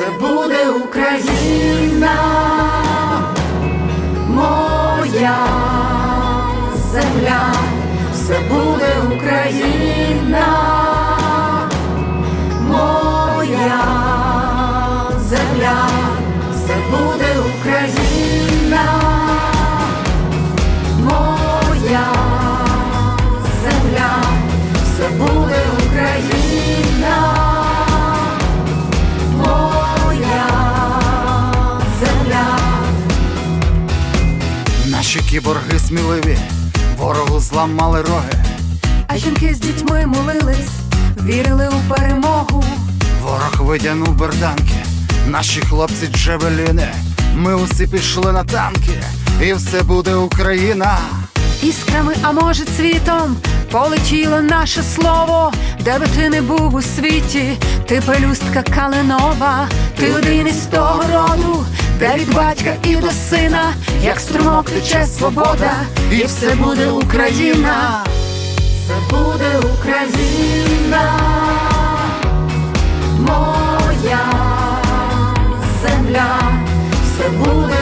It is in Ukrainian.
Це буде Україна, моя земля, все буде Україна, Наші кіборги сміливі, ворогу зламали роги. А жінки з дітьми молились, вірили у перемогу. Ворог витягнув берданки, наші хлопці джевеліни. Ми усі пішли на танки, і все буде Україна. Іскрами, а може цвітом, полетіло наше слово, де би ти не був у світі, ти пелюстка калинова, ти один із того роду, де від батька і до сина, як струмок тече свобода, і все буде Україна, все буде Україна, моя земля, все буде